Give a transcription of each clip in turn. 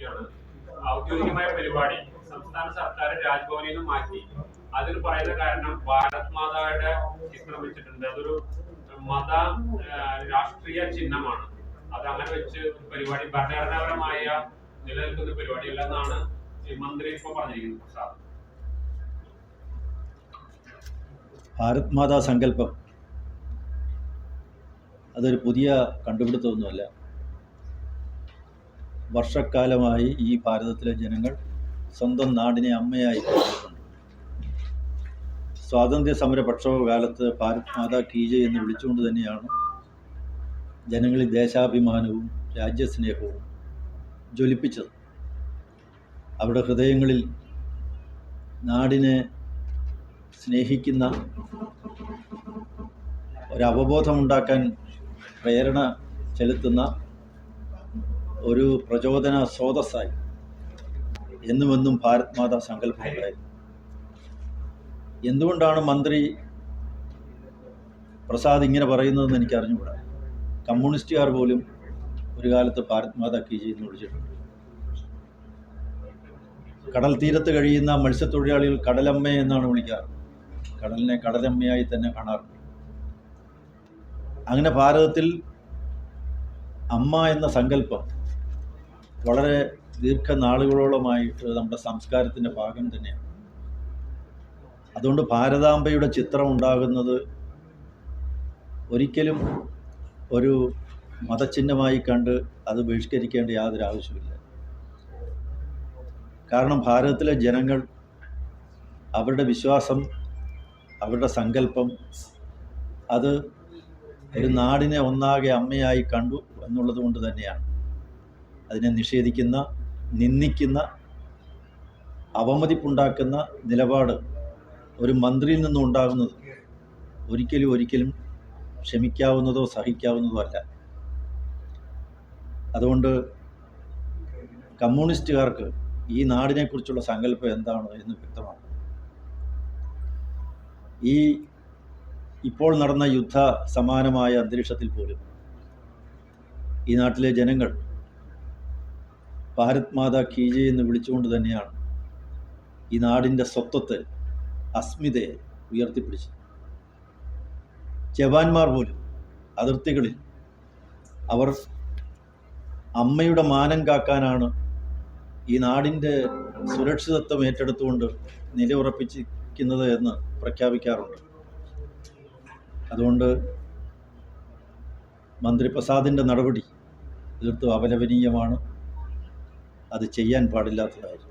ചോദിക്കുകയാണ് ഔദ്യോഗികമായ പരിപാടി സംസ്ഥാന സർക്കാർ രാജ്ഭവനിൽ നിന്ന് മാറ്റി. അതിന് പറയുന്ന കാരണം ഭാരത് മാതായുടെ ചിത്രം വെച്ചിട്ടുണ്ട്. അതൊരു മത രാഷ്ട്രീയ ചിഹ്നമാണ്. അത് അങ്ങനെ വെച്ച് പരിപാടി ഭരണഘടനാപരമായ നിലനിൽക്കുന്ന പരിപാടിയല്ല എന്നാണ് മന്ത്രി ഇപ്പൊ പറഞ്ഞിരിക്കുന്നത് പ്രസാദ് ഭാരത് മാതാ സങ്കല്പം. അതൊരു പുതിയ കണ്ടുപിടുത്തമൊന്നുമല്ല. വർഷക്കാലമായി ഈ ഭാരതത്തിലെ ജനങ്ങൾ സ്വന്തം നാടിനെ അമ്മയായി സ്വാതന്ത്ര്യ സമര പ്രക്ഷോഭ കാലത്ത് ഭാരത് മാതാ കീജ എന്ന് വിളിച്ചുകൊണ്ട് തന്നെയാണ് ജനങ്ങളിൽ ദേശാഭിമാനവും രാജ്യസ്നേഹവും ജ്വലിപ്പിച്ചത്. അവരുടെ ഹൃദയങ്ങളിൽ നാടിനെ സ്നേഹിക്കുന്ന ഒരവബോധമുണ്ടാക്കാൻ പ്രേരണ ചെലുത്തുന്ന ഒരു പ്രചോദന സ്രോതസ്സായി. എന്നുമെന്നും ഭാരത് മാതാ സങ്കല്പമുണ്ടായിരുന്നു എന്തുകൊണ്ടാണ് മന്ത്രി പ്രസാദ് ഇങ്ങനെ പറയുന്നതെന്ന് എനിക്ക് അറിഞ്ഞുകൂടാ കമ്മ്യൂണിസ്റ്റുകാർ പോലും ഒരു കാലത്ത് ഭാരത് മാതാ കീ വിളിച്ചിട്ടുണ്ട്. കടൽ തീരത്ത് കഴിയുന്ന മത്സ്യത്തൊഴിലാളികൾ കടലമ്മ എന്നാണ് വിളിക്കാറ്. കടലിനെ കടലമ്മയായി തന്നെ കാണാറുണ്ട്. അങ്ങനെ ഭാരതത്തിൽ അമ്മ എന്ന സങ്കല്പം വളരെ ദീർഘനാളുകളോളമായിട്ട് നമ്മുടെ സംസ്കാരത്തിന്റെ ഭാഗം തന്നെയാണ്. അതുകൊണ്ട് ഭാരതാംബയുടെ ചിത്രം ഉണ്ടാകുന്നത് ഒരിക്കലും ഒരു മതചിഹ്നമായി കണ്ട് അത് ബഹിഷ്കരിക്കേണ്ട യാതൊരു ആവശ്യമില്ല കാരണം ഭാരതത്തിലെ ജനങ്ങൾ അവരുടെ വിശ്വാസം അവരുടെ സങ്കല്പം അത് ഒരു നാടിനെ ഒന്നാകെ അമ്മയായി കണ്ടു എന്നുള്ളത് കൊണ്ട് തന്നെയാണ്. അതിനെ നിഷേധിക്കുന്ന നിന്ദിക്കുന്ന അവമതിപ്പുണ്ടാക്കുന്ന നിലപാട് ഒരു മന്ത്രിയിൽ നിന്നും ഉണ്ടാകുന്നത് ഒരിക്കലും ഒരിക്കലും ക്ഷമിക്കാവുന്നതോ സഹിക്കാവുന്നതോ അല്ല. അതുകൊണ്ട് കമ്മ്യൂണിസ്റ്റുകാർക്ക് ഈ നാടിനെക്കുറിച്ചുള്ള സങ്കല്പം എന്താണ് എന്ന് വ്യക്തമാണ്. ഈ ഇപ്പോൾ നടന്ന യുദ്ധ സമാനമായ അന്തരീക്ഷത്തിൽ പോലും ഈ നാട്ടിലെ ജനങ്ങൾ ഭാരത് മാതാ കീജെ എന്ന് വിളിച്ചുകൊണ്ട് തന്നെയാണ് ഈ നാടിന്റെ സ്വത്വത്തെ അസ്മിതയെ ഉയർത്തിപ്പിടിച്ചത്. ജവാന്മാർ പോലും അതിർത്തികളിൽ അവർ അമ്മയുടെ മാനം കാക്കാനാണ് ഈ നാടിന്റെ സുരക്ഷിതത്വം ഏറ്റെടുത്തുകൊണ്ട് നിലയുറപ്പിച്ചിരിക്കുന്നത് എന്ന് പ്രഖ്യാപിക്കാറുണ്ട്. അതുകൊണ്ട് മന്ത്രി പ്രസാദിന്റെ നടപടി തീർത്തും അപലപനീയമാണ്. അത് ചെയ്യാൻ പാടില്ലാത്തതായിരുന്നു.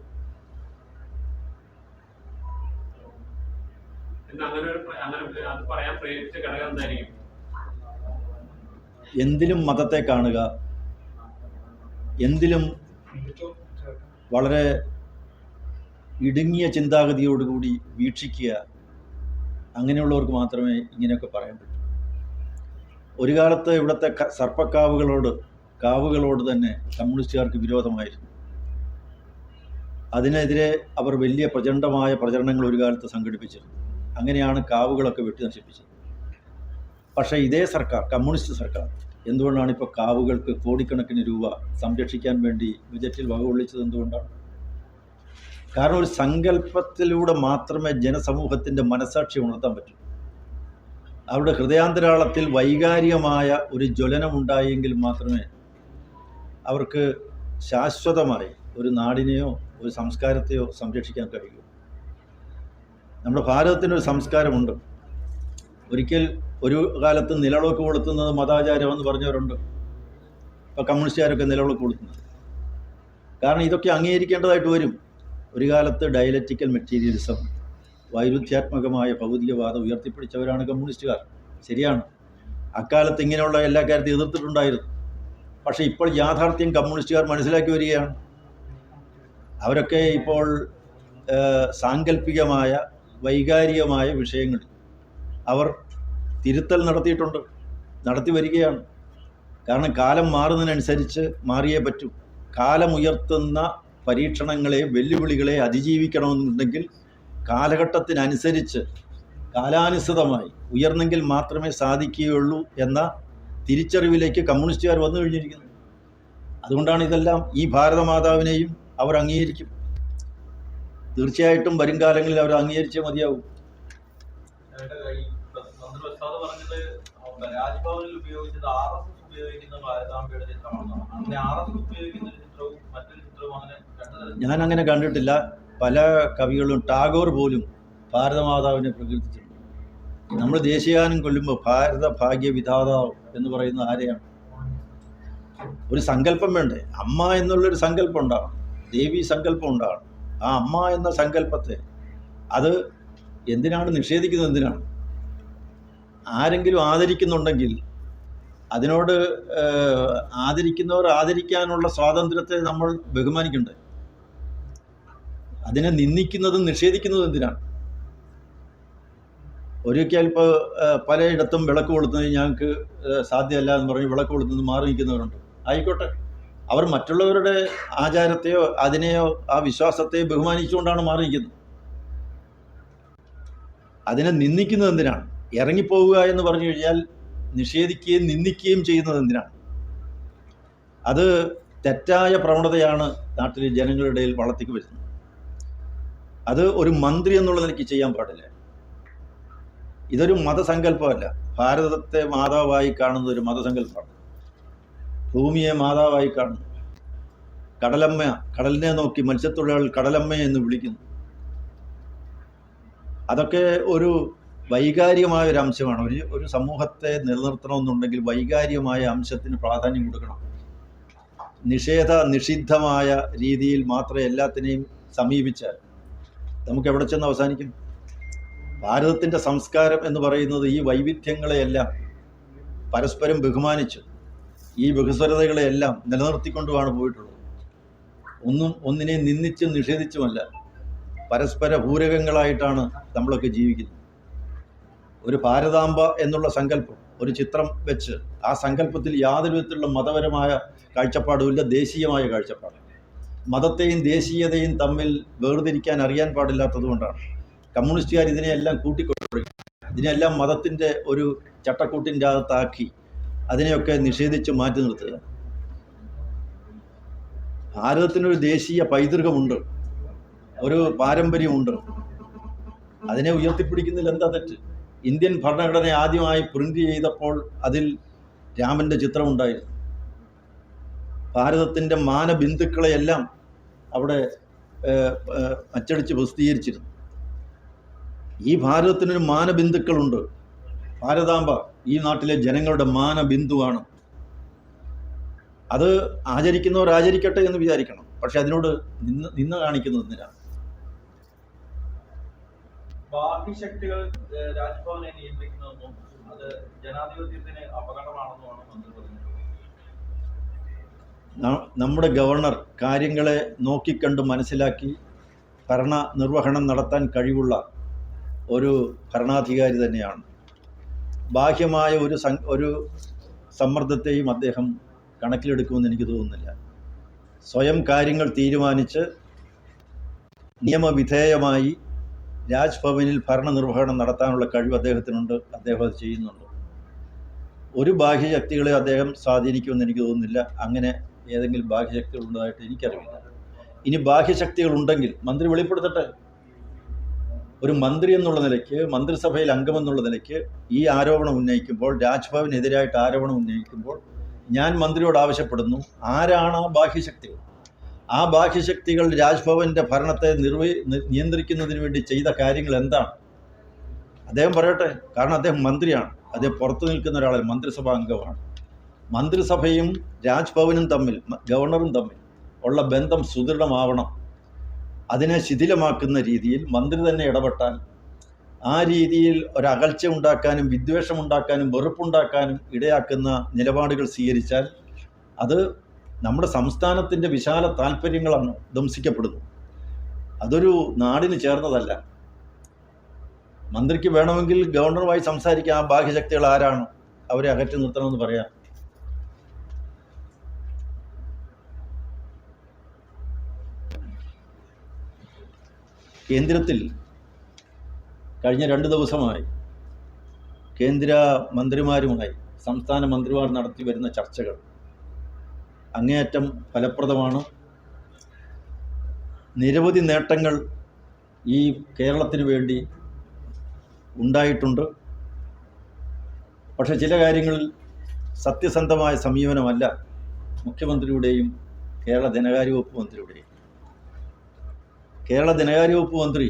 എന്തിലും മതത്തെ കാണുക. എന്തിലും വളരെ ഇടുങ്ങിയ ചിന്താഗതിയോടുകൂടി വീക്ഷിക്കുക. അങ്ങനെയുള്ളവർക്ക് മാത്രമേ ഇങ്ങനെയൊക്കെ പറയാൻ പറ്റൂ. ഒരു കാലത്ത് ഇവിടുത്തെ സർപ്പക്കാവുകളോട് കാവുകളോട് തന്നെ കമ്മ്യൂണിസ്റ്റുകാർക്ക് വിരോധമായിരുന്നു. അതിനെതിരെ അവർ വലിയ പ്രചണ്ഡമായ പ്രചരണങ്ങൾ ഒരു കാലത്ത് സംഘടിപ്പിച്ചിരുന്നു. അങ്ങനെയാണ് കാവുകളൊക്കെ വെട്ടി നശിപ്പിച്ചത്. പക്ഷേ ഇതേ സർക്കാർ കമ്മ്യൂണിസ്റ്റ് സർക്കാർ എന്തുകൊണ്ടാണ് ഇപ്പോൾ കാവുകൾക്ക് കോടിക്കണക്കിന് രൂപ സംരക്ഷിക്കാൻ വേണ്ടി ബജറ്റിൽ വകവൊള്ളിച്ചത് എന്തുകൊണ്ടാണ്? കാരണം ഒരു സങ്കല്പത്തിലൂടെ മാത്രമേ ജനസമൂഹത്തിന്റെ മനസാക്ഷി ഉണർത്താൻ പറ്റൂ. അവരുടെ ഹൃദയാന്തരാളത്തിൽ വൈകാരികമായ ഒരു ജ്വലനമുണ്ടായെങ്കിൽ മാത്രമേ അവർക്ക് ശാശ്വതമായി ഒരു നാടിനെയോ ഒരു സംസ്കാരത്തെയോ സംരക്ഷിക്കാൻ കഴിയൂ. നമ്മുടെ ഭാരതത്തിനൊരു സംസ്കാരമുണ്ട്. ഒരിക്കൽ ഒരു കാലത്ത് നിലവിളക്ക് കൊളുത്തുന്നത് മതാചാരം എന്ന് പറഞ്ഞവരുണ്ട്. ഇപ്പോൾ കമ്മ്യൂണിസ്റ്റുകാരൊക്കെ നിലവിളക്ക് കൊളുത്തുന്നത്. കാരണം ഇതൊക്കെ അംഗീകരിക്കേണ്ടതായിട്ട് വരും. ഒരു കാലത്ത് ഡയലറ്റിക്കൽ മെറ്റീരിയലിസം വൈരുദ്ധ്യാത്മകമായ ഭൗതികവാദം ഉയർത്തിപ്പിടിച്ചവരാണ് കമ്മ്യൂണിസ്റ്റുകാർ. ശരിയാണ്. അക്കാലത്ത് ഇങ്ങനെയുള്ള എല്ലാ കാര്യത്തെയും എതിർത്തിട്ടുണ്ടായിരുന്നു. പക്ഷേ ഇപ്പോൾ യാഥാർത്ഥ്യം കമ്മ്യൂണിസ്റ്റുകാർ മനസ്സിലാക്കി വരികയാണ്. അവരൊക്കെ ഇപ്പോൾ സാങ്കല്പികമായ വൈകാരികമായ വിഷയങ്ങളിൽ അവർ തിരുത്തൽ നടത്തിയിട്ടുണ്ട് നടത്തി വരികയാണ്. കാരണം കാലം മാറുന്നതിനനുസരിച്ച് മാറിയേ പറ്റൂ. കാലം ഉയർത്തുന്ന പരീക്ഷണങ്ങളെ വെല്ലുവിളികളെ അതിജീവിക്കണമെന്നുണ്ടെങ്കിൽ കാലഘട്ടത്തിനനുസരിച്ച് കാലാനുസൃതമായി ഉയർന്നെങ്കിൽ മാത്രമേ സാധിക്കുകയുള്ളൂ എന്ന തിരിച്ചറിവിലേക്ക് കമ്മ്യൂണിസ്റ്റുകാർ വന്നു കഴിഞ്ഞിരിക്കുന്നു അതുകൊണ്ടാണ് ഇതെല്ലാം ഈ ഭാരതമാതാവിനെയും അവർ അംഗീകരിക്കും. തീർച്ചയായിട്ടും വരും കാലങ്ങളിൽ അവർ അംഗീകരിച്ചേ മതിയാവും. രാജ്ഭവനിൽ ഉപയോഗിച്ചത് ആർ എസ് എസ് ഉപയോഗിക്കുന്ന ഭാരതാംബയുടെ ചിത്രമാണെന്നാണ്. അങ്ങനെ ആർ എസ് എസ് ഉപയോഗിക്കുന്ന ഒരു ചിത്രവും മറ്റൊരു ചിത്രവും അങ്ങനെ ഞാൻ അങ്ങനെ കണ്ടിട്ടില്ല. പല കവികളും ടാഗോർ പോലും ഭാരതമാതാവിനെ പ്രകീർത്തിച്ചിട്ടുണ്ട്. നമ്മൾ ദേശീയഗാനം കൊല്ലുമ്പോൾ ഭാരത ഭാഗ്യ വിധാതാവ് എന്ന് പറയുന്ന ആരെയാണ്? ഒരു സങ്കല്പം വേണ്ടേ? അമ്മ എന്നുള്ളൊരു സങ്കല്പം ഉണ്ടാവണം. ദേവി സങ്കല്പം ഉണ്ടാണ് ആ അമ്മ എന്ന സങ്കല്പത്തെ അത് എന്തിനാണ് നിഷേധിക്കുന്നത് എന്തിനാണ്? ആരെങ്കിലും ആദരിക്കുന്നുണ്ടെങ്കിൽ അതിനോട് ആദരിക്കുന്നവർ ആദരിക്കാനുള്ള സ്വാതന്ത്ര്യത്തെ നമ്മൾ ബഹുമാനിക്കണ്ടേ? അതിനെ നിന്ദിക്കുന്നതും നിഷേധിക്കുന്നതും എന്തിനാണ്? ഒരിക്കൽ ഇപ്പോൾ പലയിടത്തും വിളക്ക് കൊളുത്തുന്നത് ഞങ്ങൾക്ക് സാധ്യമല്ല എന്ന് പറഞ്ഞ് വിളക്ക് കൊളുത്തുന്നത് മാറി നിൽക്കുന്നവരുണ്ട്. ആയിക്കോട്ടെ. അവർ മറ്റുള്ളവരുടെ ആചാരത്തെയോ അതിനെയോ ആ വിശ്വാസത്തെയോ ബഹുമാനിച്ചുകൊണ്ടാണ് മാറി നിൽക്കുന്നത് അതിനെ നിന്ദിക്കുന്നത് എന്തിനാണ്? ഇറങ്ങിപ്പോവുക എന്ന് പറഞ്ഞു കഴിഞ്ഞാൽ നിഷേധിക്കുകയും നിന്ദിക്കുകയും ചെയ്യുന്നത് എന്തിനാണ്? അത് തെറ്റായ പ്രവണതയാണ് നാട്ടിലെ ജനങ്ങളുടെ ഇടയിൽ വളർത്തിക്ക് വരുന്നത്. അത് ഒരു മന്ത്രി എന്നുള്ള നിലയ്ക്ക് ചെയ്യാൻ പാടില്ല. ഇതൊരു മതസങ്കല്പമല്ല. ഭാരതത്തെ മാതാവായി കാണുന്നത് ഒരു മതസങ്കല്പമാണ്. ഭൂമിയെ മാതാവായി കാണുന്നു. കടലമ്മ കടലിനെ നോക്കി മത്സ്യത്തൊഴിലാളികൾ കടലമ്മ എന്ന് വിളിക്കുന്നു. അതൊക്കെ ഒരു വൈകാരികമായ ഒരു അംശമാണ്. ഒരു ഒരു സമൂഹത്തെ നിലനിർത്തണമെന്നുണ്ടെങ്കിൽ വൈകാരികമായ അംശത്തിന് പ്രാധാന്യം കൊടുക്കണം. നിഷേധ നിഷിദ്ധമായ രീതിയിൽ മാത്രമേ എല്ലാത്തിനെയും സമീപിച്ചാൽ നമുക്ക് എവിടെ ചെന്ന് അവസാനിക്കും? ഭാരതത്തിന്റെ സംസ്കാരം എന്ന് പറയുന്നത് ഈ വൈവിധ്യങ്ങളെയെല്ലാം പരസ്പരം ബഹുമാനിച്ച് ഈ ബഹുസ്വരതകളെയെല്ലാം നിലനിർത്തിക്കൊണ്ടുമാണ് പോയിട്ടുള്ളത്. ഒന്നും ഒന്നിനെ നിന്ദിച്ചും നിഷേധിച്ചുമല്ല. പരസ്പര പൂരകങ്ങളായിട്ടാണ് നമ്മളൊക്കെ ജീവിക്കുന്നത്. ഒരു ഭാരതാംബ എന്നുള്ള സങ്കല്പം ഒരു ചിത്രം വെച്ച് ആ സങ്കല്പത്തിൽ യാതൊരു വിധത്തിലുള്ള മതപരമായ കാഴ്ചപ്പാടുമില്ല ദേശീയമായ കാഴ്ചപ്പാട് മതത്തെയും ദേശീയതയും തമ്മിൽ വേർതിരിക്കാൻ അറിയാൻ പാടില്ലാത്തതുകൊണ്ടാണ് കമ്മ്യൂണിസ്റ്റുകാർ ഇതിനെയെല്ലാം കൂട്ടിക്കൊണ്ടു ഇതിനെല്ലാം മതത്തിന്റെ ഒരു ചട്ടക്കൂട്ടിന്റെ അകത്താക്കി. അതിനെയൊക്കെ നിഷേധിച്ച് മാറ്റി നിർത്തുക. ഭാരതത്തിനൊരു ദേശീയ പൈതൃകമുണ്ട്. ഒരു പാരമ്പര്യമുണ്ട്. അതിനെ ഉയർത്തിപ്പിടിക്കുന്നതിൽ എന്താ തെറ്റ്? ഇന്ത്യൻ ഭരണഘടന ആദ്യമായി പ്രിന്റ് ചെയ്തപ്പോൾ അതിൽ രാമന്റെ ചിത്രമുണ്ടായിരുന്നു. ഭാരതത്തിന്റെ മാനബിന്ദുക്കളെയെല്ലാം അവിടെ അച്ചടിച്ച് പ്രസിദ്ധീകരിച്ചിരുന്നു ഈ ഭാരതത്തിനൊരു മാനബിന്ദുക്കളുണ്ട്. ഭാരതാംബ ഈ നാട്ടിലെ ജനങ്ങളുടെ മാനബിന്ദുവാണ്. അത് ആചരിക്കുന്നവർ ആചരിക്കട്ടെ എന്ന് വിചാരിക്കണം. പക്ഷെ അതിനോട് നിന്ന് നിന്ന് കാണിക്കുന്നത് എന്തിനാണ് ബാഹ്യ ശക്തികൾ രാജ്ഭവനെ നിയന്ത്രിക്കുന്നതെന്നും അത് ജനാധിപത്യത്തിന് അപകടമാണെന്നുമാണ് മന്ത്രി പറഞ്ഞത് നമ്മുടെ ഗവർണർ കാര്യങ്ങളെ നോക്കിക്കണ്ട് മനസ്സിലാക്കി ഭരണ നിർവഹണം നടത്താൻ കഴിവുള്ള ഒരു ഭരണാധികാരി തന്നെയാണ്. ബാഹ്യമായ ഒരു ഒരു സമ്മർദ്ദത്തെയും അദ്ദേഹം കണക്കിലെടുക്കുമെന്ന് എനിക്ക് തോന്നുന്നില്ല. സ്വയം കാര്യങ്ങൾ തീരുമാനിച്ച് നിയമവിധേയമായി രാജ്ഭവനിൽ ഭരണനിർവഹണം നടത്താനുള്ള കഴിവ് അദ്ദേഹത്തിനുണ്ട്. അദ്ദേഹം അത് ചെയ്യുന്നുണ്ട്. ഒരു ബാഹ്യശക്തികളെ അദ്ദേഹം സ്വാധീനിക്കുമെന്ന് എനിക്ക് തോന്നുന്നില്ല. അങ്ങനെ ഏതെങ്കിലും ബാഹ്യശക്തികൾ ഉള്ളതായിട്ട് എനിക്കറിയില്ല. ഇനി ബാഹ്യശക്തികൾ ഉണ്ടെങ്കിൽ മന്ത്രി വെളിപ്പെടുത്തട്ടെ? ഒരു മന്ത്രി എന്നുള്ള നിലയ്ക്ക് മന്ത്രിസഭയിൽ അംഗമെന്നുള്ള നിലയ്ക്ക് ഈ ആരോപണം ഉന്നയിക്കുമ്പോൾ രാജ്ഭവനെതിരായിട്ട് ആരോപണം ഉന്നയിക്കുമ്പോൾ ഞാൻ മന്ത്രിയോട് ആവശ്യപ്പെടുന്നു ആരാണ് ആ ബാഹ്യശക്തികൾ? ആ ബാഹ്യശക്തികൾ രാജ്ഭവന്റെ ഭരണത്തെ നിർവഹി നിയന്ത്രിക്കുന്നതിന് വേണ്ടി ചെയ്ത കാര്യങ്ങൾ എന്താണ്? അദ്ദേഹം പറയട്ടെ കാരണം അദ്ദേഹം മന്ത്രിയാണ്. അദ്ദേഹം പുറത്തു നിൽക്കുന്ന ഒരാളെ മന്ത്രിസഭാ അംഗമാണ് മന്ത്രിസഭയും രാജ്ഭവനും തമ്മിൽ ഗവർണറും തമ്മിൽ ഉള്ള ബന്ധം സുദൃഢമാവണം. അതിനെ ശിഥിലമാക്കുന്ന രീതിയിൽ മന്ത്രി തന്നെ ഇടപെട്ടാൽ ആ രീതിയിൽ ഒരകൽച്ച ഉണ്ടാക്കാനും വിദ്വേഷം ഉണ്ടാക്കാനും വെറുപ്പുണ്ടാക്കാനും ഇടയാക്കുന്ന നിലപാടുകൾ സ്വീകരിച്ചാൽ അത് നമ്മുടെ സംസ്ഥാനത്തിന്റെ വിശാല താല്പര്യങ്ങളാണ് ധംസിക്കപ്പെടുന്നു അതൊരു നാടിന് ചേർന്നതല്ല. മന്ത്രിക്ക് വേണമെങ്കിൽ ഗവർണറുമായി സംസാരിക്കാൻ ആ ബാഹ്യശക്തികൾ ആരാണ്? അവരെ അകറ്റി നിർത്തണമെന്ന് പറയാം. കേന്ദ്രത്തിൽ കഴിഞ്ഞ രണ്ട് ദിവസമായി കേന്ദ്ര മന്ത്രിമാരുമായി സംസ്ഥാന മന്ത്രിമാർ നടത്തി വരുന്ന ചർച്ചകൾ അങ്ങേയറ്റം ഫലപ്രദമാണ്. നിരവധി നേട്ടങ്ങൾ ഈ കേരളത്തിന് വേണ്ടി ഉണ്ടായിട്ടുണ്ട്. പക്ഷെ ചില കാര്യങ്ങളിൽ സത്യസന്ധമായ സമീപനമല്ല. മുഖ്യമന്ത്രിയുടെയും കേരള ധനകാര്യ വകുപ്പ് മന്ത്രിയുടെയും. കേരള ധനകാര്യ വകുപ്പ് മന്ത്രി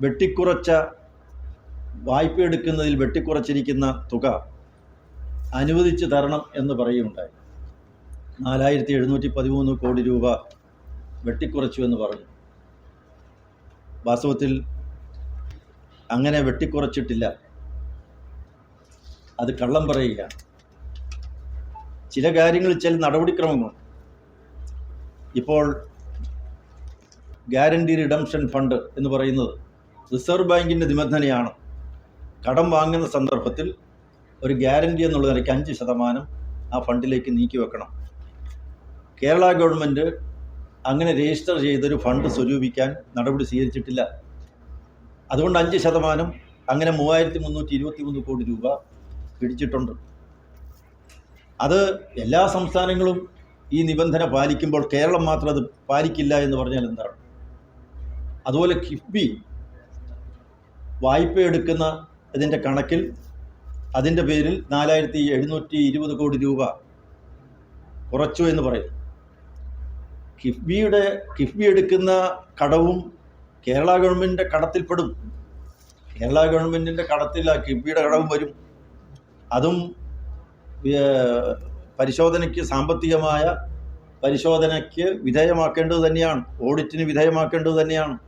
വെട്ടിക്കുറച്ച വായ്പ എടുക്കുന്നതിൽ വെട്ടിക്കുറച്ചിരിക്കുന്ന തുക അനുവദിച്ച് തരണം എന്ന് പറയുകയുണ്ടായി. നാലായിരത്തി എഴുന്നൂറ്റി പതിമൂന്ന് കോടി രൂപ വെട്ടിക്കുറച്ചു എന്ന് പറഞ്ഞു. വാസ്തവത്തിൽ അങ്ങനെ വെട്ടിക്കുറച്ചിട്ടില്ല. അത് കള്ളം പറയുകയാണ് ചില കാര്യങ്ങളിൽ ചില നടപടിക്രമങ്ങൾ. ഇപ്പോൾ ഗ്യാരണ്ടി റിഡംഷൻ ഫണ്ട് എന്ന് പറയുന്നത് റിസർവ് ബാങ്കിന്റെ നിബന്ധനയാണ്. കടം വാങ്ങുന്ന സന്ദർഭത്തിൽ ഒരു ഗ്യാരണ്ടി എന്നുള്ള നിലയ്ക്ക് അഞ്ച് ശതമാനം ആ ഫണ്ടിലേക്ക് നീക്കി വെക്കണം. കേരള ഗവൺമെന്റ് അങ്ങനെ രജിസ്റ്റർ ചെയ്തൊരു ഫണ്ട് സ്വരൂപിക്കാൻ നടപടി സ്വീകരിച്ചിട്ടില്ല. അതുകൊണ്ട് അഞ്ച് ശതമാനം അങ്ങനെ മൂവായിരത്തി മുന്നൂറ്റി ഇരുപത്തി മൂന്ന് കോടി രൂപ പിടിച്ചിട്ടുണ്ട്. അത് എല്ലാ സംസ്ഥാനങ്ങളും ഈ നിബന്ധന പാലിക്കുമ്പോൾ കേരളം മാത്രം അത് പാലിക്കില്ല എന്ന് പറഞ്ഞാൽ എന്താണ്? അതുപോലെ കിഫ്ബി വായ്പ എടുക്കുന്ന ഇതിന്റെ കണക്കിൽ അതിന്റെ പേരിൽ നാലായിരത്തി എഴുന്നൂറ്റി ഇരുപത് കോടി രൂപ കുറച്ചു എന്ന് പറയും. കിഫ്ബിയുടെ കിഫ്ബി എടുക്കുന്ന കടവും കേരള ഗവൺമെന്റിന്റെ കടത്തിൽപ്പെടും. കേരള ഗവൺമെന്റിന്റെ കടത്തിൽ ആ കിഫ്ബിയുടെ കടവും വരും. അതും പരിശോധനയ്ക്ക് സാമ്പത്തികമായ പരിശോധനയ്ക്ക് വിധേയമാക്കേണ്ടത് തന്നെയാണ്. ഓഡിറ്റിന് വിധേയമാക്കേണ്ടത് തന്നെയാണ്.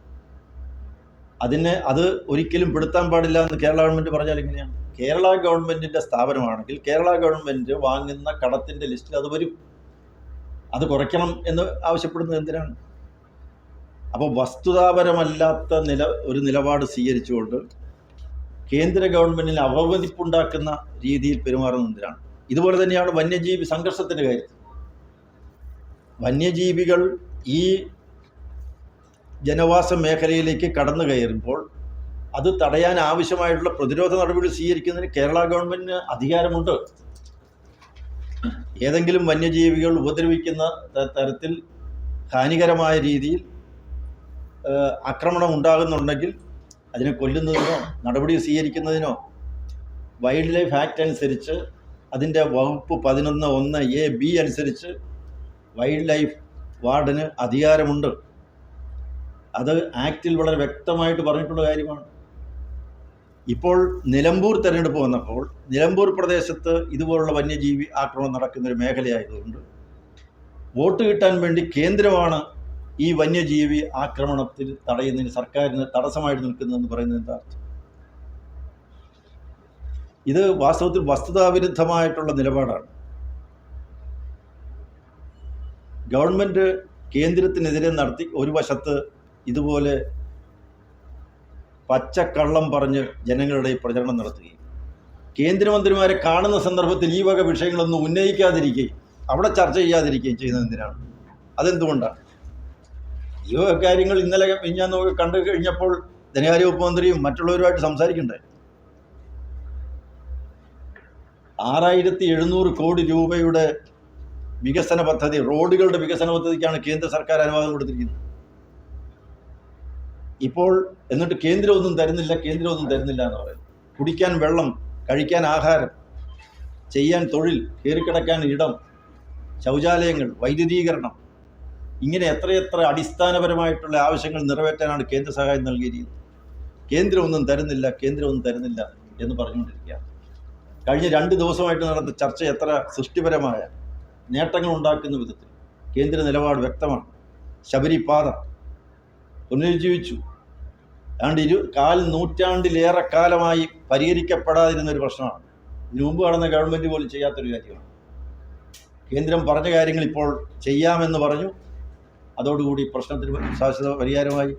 അതിനെ അത് ഒരിക്കലും പെടുത്താൻ പാടില്ല എന്ന് കേരള ഗവൺമെന്റ് പറഞ്ഞാൽ എങ്ങനെയാണ്? കേരള ഗവൺമെന്റിന്റെ സ്ഥാപനമാണെങ്കിൽ കേരള ഗവൺമെന്റ് വാങ്ങുന്ന കടത്തിന്റെ ലിസ്റ്റിൽ അത് വരും. അത് കുറയ്ക്കണം എന്ന് ആവശ്യപ്പെടുന്നത് എന്തിനാണ്? അപ്പോൾ വസ്തുതാപരമല്ലാത്ത നില ഒരു നിലപാട് സ്വീകരിച്ചുകൊണ്ട് കേന്ദ്ര ഗവൺമെന്റിന് അവമതിപ്പുണ്ടാക്കുന്ന രീതിയിൽ പെരുമാറുന്ന എന്തിനാണ്? ഇതുപോലെ തന്നെയാണ് വന്യജീവി സംഘർഷത്തിന്റെ കാര്യത്തിൽ. വന്യജീവികൾ ഈ ജനവാസ മേഖലയിലേക്ക് കടന്നു കയറുമ്പോൾ അത് തടയാൻ ആവശ്യമായിട്ടുള്ള പ്രതിരോധ നടപടികൾ സ്വീകരിക്കുന്നതിന് കേരള ഗവൺമെന്റിന് അധികാരമുണ്ട്. ഏതെങ്കിലും വന്യജീവികൾ ഉപദ്രവിക്കുന്ന തരത്തിൽ ഹാനികരമായ രീതിയിൽ ആക്രമണം ഉണ്ടാകുന്നുണ്ടെങ്കിൽ അതിനെ കൊല്ലുന്നതിനോ നടപടി സ്വീകരിക്കുന്നതിനോ വൈൽഡ് ലൈഫ് ആക്ട് അനുസരിച്ച് അതിന്റെ വകുപ്പ് പതിനൊന്ന് ഒന്ന് എ ബി അനുസരിച്ച് വൈൽഡ് ലൈഫ് വാർഡിന് അധികാരമുണ്ട്. അത് ആക്റ്റിൽ വളരെ വ്യക്തമായിട്ട് പറഞ്ഞിട്ടുള്ള കാര്യമാണ്. ഇപ്പോൾ നിലമ്പൂർ തെരഞ്ഞെടുപ്പ് വന്നപ്പോൾ നിലമ്പൂർ പ്രദേശത്ത് ഇതുപോലുള്ള വന്യജീവി ആക്രമണം നടക്കുന്ന ഒരു മേഖലയായതുകൊണ്ട് വോട്ട് കിട്ടാൻ വേണ്ടി കേന്ദ്രമാണ് ഈ വന്യജീവി ആക്രമണത്തിൽ തടയുന്നതിന് സർക്കാരിന് തടസ്സമായിട്ട് നിൽക്കുന്നതെന്ന് പറയുന്നത് എന്താ ഇത് വാസ്തവത്തിൽ വസ്തുതാവിരുദ്ധമായിട്ടുള്ള നിലപാടാണ്. ഗവൺമെന്റ് കേന്ദ്രത്തിനെതിരെ നടത്തി ഒരു വശത്ത് ഇതുപോലെ പച്ചക്കള്ളം പറഞ്ഞ് ജനങ്ങളുടെ പ്രചരണം നടത്തുകയും കേന്ദ്രമന്ത്രിമാരെ കാണുന്ന സന്ദർഭത്തിൽ ഈ വക വിഷയങ്ങളൊന്നും ഉന്നയിക്കാതിരിക്കുകയും അവിടെ ചർച്ച ചെയ്യാതിരിക്കുകയും ചെയ്യുന്നത് എന്തിനാണ്? അതെന്തുകൊണ്ടാണ്? ഈ കാര്യങ്ങൾ ഇന്നലെ ഞാൻ കണ്ടു കഴിഞ്ഞപ്പോൾ ധനകാര്യ വകുപ്പ് മന്ത്രിയും മറ്റുള്ളവരുമായിട്ട് സംസാരിക്കണ്ടേ ആറായിരത്തി എഴുന്നൂറ് കോടി രൂപയുടെ വികസന പദ്ധതി റോഡുകളുടെ വികസന പദ്ധതിക്കാണ് കേന്ദ്ര സർക്കാർ അനുവാദം കൊടുത്തിരിക്കുന്നത്. ഇപ്പോൾ എന്നിട്ട് കേന്ദ്രം ഒന്നും തരുന്നില്ല കേന്ദ്രം ഒന്നും തരുന്നില്ല എന്ന് പറയുന്നു. കുടിക്കാൻ വെള്ളം കഴിക്കാൻ ആഹാരം ചെയ്യാൻ തൊഴിൽ കയറിക്കിടക്കാൻ ഇടം ശൗചാലയങ്ങൾ വൈദ്യുതീകരണം ഇങ്ങനെ എത്രയെത്ര അടിസ്ഥാനപരമായിട്ടുള്ള ആവശ്യങ്ങൾ നിറവേറ്റാനാണ് കേന്ദ്ര സഹായം നൽകിയിരിക്കുന്നത്. കേന്ദ്രം ഒന്നും തരുന്നില്ല കേന്ദ്രം ഒന്നും തരുന്നില്ല എന്ന് പറഞ്ഞുകൊണ്ടിരിക്കുകയാണ്. കഴിഞ്ഞ രണ്ട് ദിവസമായിട്ട് നടന്ന ചർച്ച എത്ര സൃഷ്ടിപരമായ നേട്ടങ്ങൾ ഉണ്ടാക്കുന്ന വിധത്തിൽ കേന്ദ്ര നിലപാട് വ്യക്തമാണ്. ശബരിപാത പുനരുജ്ജീവിച്ചു. ഏതാണ്ട് ഇരു കാൽ നൂറ്റാണ്ടിലേറെ കാലമായി പരിഹരിക്കപ്പെടാതിരുന്ന ഒരു പ്രശ്നമാണ്. ഇതിനു മുമ്പ് കടന്ന ഗവൺമെന്റ് പോലും ചെയ്യാത്തൊരു കാര്യമാണ്. കേന്ദ്രം പറഞ്ഞ കാര്യങ്ങൾ ഇപ്പോൾ ചെയ്യാമെന്ന് പറഞ്ഞു. അതോടുകൂടി പ്രശ്നത്തിന് ശാശ്വത പരിഹാരമായി.